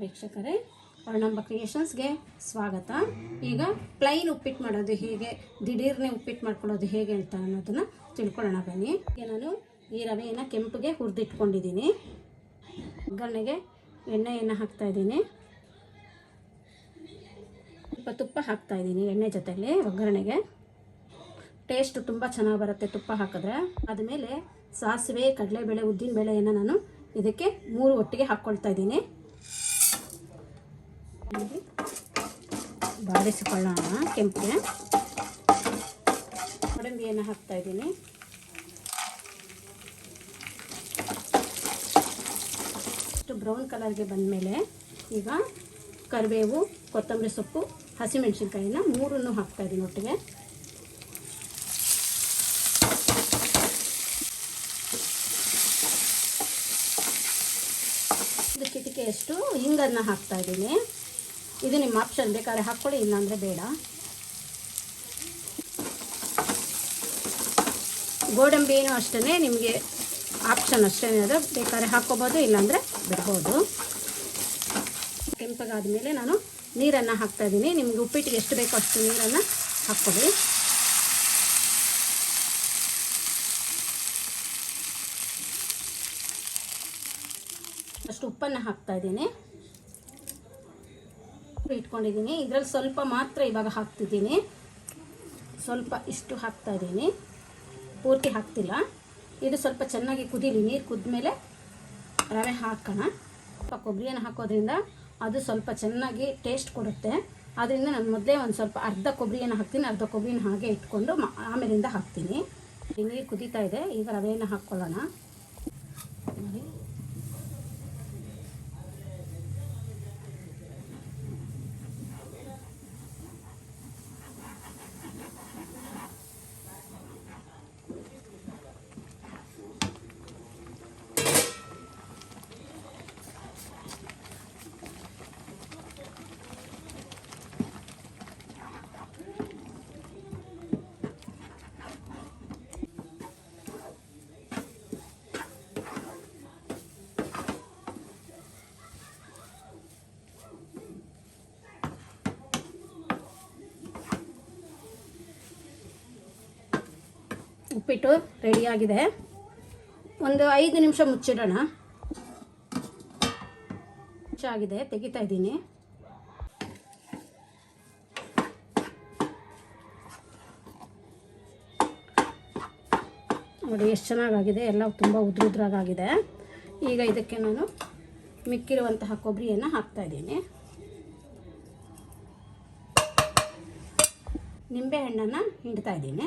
ವೀಕ್ಷಕರೇ ವರ್ಣಂಬ ಕ್ರಿಯೇಷನ್ಸ್ಗೆ ಸ್ವಾಗತ. ಈಗ ಪ್ಲೈನ್ ಉಪ್ಪಿಟ್ಟು ಮಾಡೋದು ಹೇಗೆ, ದಿಢೀರ್ನೆ ಉಪ್ಪಿಟ್ಟು ಮಾಡ್ಕೊಳ್ಳೋದು ಹೇಗೆ ಅಂತ ಅನ್ನೋದನ್ನು ತಿಳ್ಕೊಳ್ಳೋಣ ಬನ್ನಿ. ಈಗ ನಾನು ಈ ರವೆಯನ್ನು ಕೆಂಪಿಗೆ ಹುರಿದಿಟ್ಕೊಂಡಿದ್ದೀನಿ. ಒಗ್ಗರಣೆಗೆ ಎಣ್ಣೆಯನ್ನು ಹಾಕ್ತಾ ಇದ್ದೀನಿ. ಸ್ವಲ್ಪ ತುಪ್ಪ ಹಾಕ್ತಾ ಇದ್ದೀನಿ ಎಣ್ಣೆ ಜೊತೆಯಲ್ಲಿ ಒಗ್ಗರಣೆಗೆ. ಟೇಸ್ಟ್ ತುಂಬ ಚೆನ್ನಾಗಿ ಬರುತ್ತೆ ತುಪ್ಪ ಹಾಕಿದ್ರೆ. ಆದಮೇಲೆ ಸಾಸಿವೆ, ಕಡಲೆಬೇಳೆ, ಉದ್ದಿನಬೇಳೆಯನ್ನು ನಾನು ಇದಕ್ಕೆ ಮೂರು ಒಟ್ಟಿಗೆ ಹಾಕ್ಕೊಳ್ತಾ ಇದ್ದೀನಿ. ಬಾಡಿಸಿಕೊಳ್ಳೋಣ ಕೆಂಪಿಗೆ ಗೋಡಂಬಿಯನ್ನು ಹಾಕ್ತಾ ಇದ್ದೀನಿ. ಇಷ್ಟು ಬ್ರೌನ್ ಕಲರ್ಗೆ ಬಂದಮೇಲೆ ಈಗ ಕರಿಬೇವು, ಕೊತ್ತಂಬರಿ ಸೊಪ್ಪು ಹಸಿಮೆಣಸಿನ್ಕಾಯಿನ ಮೂರನ್ನು ಹಾಕ್ತಾ ಇದ್ದೀನಿ ಒಟ್ಟಿಗೆ. ಒಂದು ಚಿಟಿಕೆಯಷ್ಟು ಹಿಂಗನ್ನು ಹಾಕ್ತಾ ಇದ್ದೀನಿ. ಇದು ನಿಮ್ಮ ಆಪ್ಷನ್ ಬೇಕಾದ್ರೆ ಹಾಕ್ಕೊಳ್ಳಿ, ಇಲ್ಲಾಂದರೆ ಬೇಡ. ಗೋಡಂಬಿನೂ ಅಷ್ಟೇ ನಿಮಗೆ ಆಪ್ಷನ್ ಅಷ್ಟೇ ಅದು ಬೇಕಾದ್ರೆ ಹಾಕ್ಕೋಬೋದು, ಇಲ್ಲಾಂದರೆ ಬಿಡ್ಬೋದು. ಕೆಂಪಗಾದ ಮೇಲೆ ನಾನು ನೀರನ್ನು ಹಾಕ್ತಾ ಇದ್ದೀನಿ. ನಿಮಗೆ ಉಪ್ಪಿಟ್ಟಿಗೆ ಎಷ್ಟು ಬೇಕೋ ಅಷ್ಟು ನೀರನ್ನು ಹಾಕ್ಕೊಳ್ಳಿ. ಅಷ್ಟು ಉಪ್ಪನ್ನು ಹಾಕ್ತಾ ಇದ್ದೀನಿ. ಇಟ್ಕೊಂಡಿದ್ದೀನಿ. ಇದರಲ್ಲಿ ಸ್ವಲ್ಪ ಮಾತ್ರ ಇವಾಗ ಹಾಕ್ತಿದ್ದೀನಿ. ಸ್ವಲ್ಪ ಇಷ್ಟು ಹಾಕ್ತಾ ಇದ್ದೀನಿ. ಪೂರ್ತಿ ಹಾಕ್ತಿಲ್ಲ. ಇದು ಸ್ವಲ್ಪ ಚೆನ್ನಾಗಿ ಕುದೀಲಿ. ನೀರು ಕುದ್ಮೇಲೆ ರವೆ ಹಾಕೋಣ. ಸ್ವಲ್ಪ ಕೊಬ್ಬರಿಯನ್ನು ಹಾಕೋದ್ರಿಂದ ಅದು ಸ್ವಲ್ಪ ಚೆನ್ನಾಗಿ ಟೇಸ್ಟ್ ಕೊಡುತ್ತೆ. ಆದ್ದರಿಂದ ನಾನು ಮೊದಲೇ ಒಂದು ಸ್ವಲ್ಪ ಅರ್ಧ ಕೊಬ್ಬರಿಯನ್ನು ಹಾಕ್ತೀನಿ. ಅರ್ಧ ಕೊಬ್ಬರಿನ ಹಾಗೆ ಇಟ್ಕೊಂಡು ಆಮೇಲಿಂದ ಹಾಕ್ತೀನಿ. ನೀರು ಕುದೀತಾ ಇದೆ. ಈಗ ರವೆಯನ್ನು ಹಾಕ್ಕೊಳ್ಳೋಣ ಉಪ್ಪಿಟ್ಟು ರೆಡಿಯಾಗಿದೆ ಒಂದು ಐದು ನಿಮಿಷ ಮುಚ್ಚಿಡೋಣ. ಮುಚ್ಚಾಗಿದೆ, ತೆಗಿತಾ ಇದ್ದೀನಿ. ನೋಡಿ, ಎಷ್ಟು ಚೆನ್ನಾಗಾಗಿದೆ. ಎಲ್ಲ ತುಂಬ ಉದ್ರುದ್ರಾಗಿದೆ ಈಗ ಇದಕ್ಕೆ ನಾನು ಮಿಕ್ಕಿರುವಂತಹ ಕೊಬ್ಬರಿಯನ್ನು ಹಾಕ್ತಾ ಇದ್ದೀನಿ. ನಿಂಬೆಹಣ್ಣನ್ನು ಇದ್ದೀನಿ.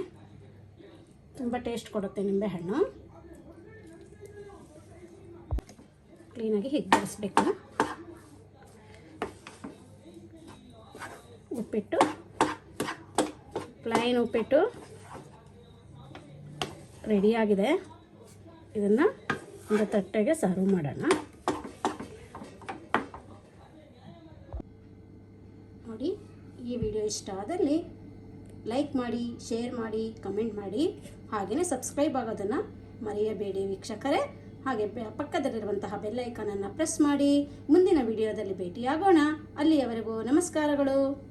ತುಂಬ ಟೇಸ್ಟ್ ಕೊಡುತ್ತೆ ನಿಂಬೆಹಣ್ಣು ಕ್ಲೀನಾಗಿ ಹೀಗೆ ಉಪ್ಪಿಟ್ಟು ಪ್ಲೈನ್ ಉಪ್ಪಿಟ್ಟು ರೆಡಿಯಾಗಿದೆ ಇದನ್ನು ಒಂದು ತಟ್ಟೆಗೆ ಸರ್ವ್ ಮಾಡೋಣ. ನೋಡಿ, ಈ ವಿಡಿಯೋ ಇಷ್ಟ ಆದಲ್ಲಿ ಲೈಕ್ ಮಾಡಿ ಶೇರ್ ಮಾಡಿ ಕಮೆಂಟ್ ಮಾಡಿ. ಹಾಗೆಯೇ ಸಬ್ಸ್ಕ್ರೈಬ್ ಆಗೋದನ್ನು ಮರೆಯಬೇಡಿ ವೀಕ್ಷಕರೇ. ಹಾಗೆ ಪಕ್ಕದಲ್ಲಿರುವಂತಹ ಬೆಲ್ಲೈಕಾನನ್ನು ಪ್ರೆಸ್ ಮಾಡಿ. ಮುಂದಿನ ವಿಡಿಯೋದಲ್ಲಿ ಭೇಟಿಯಾಗೋಣ. ಅಲ್ಲಿಯವರೆಗೂ ನಮಸ್ಕಾರಗಳು.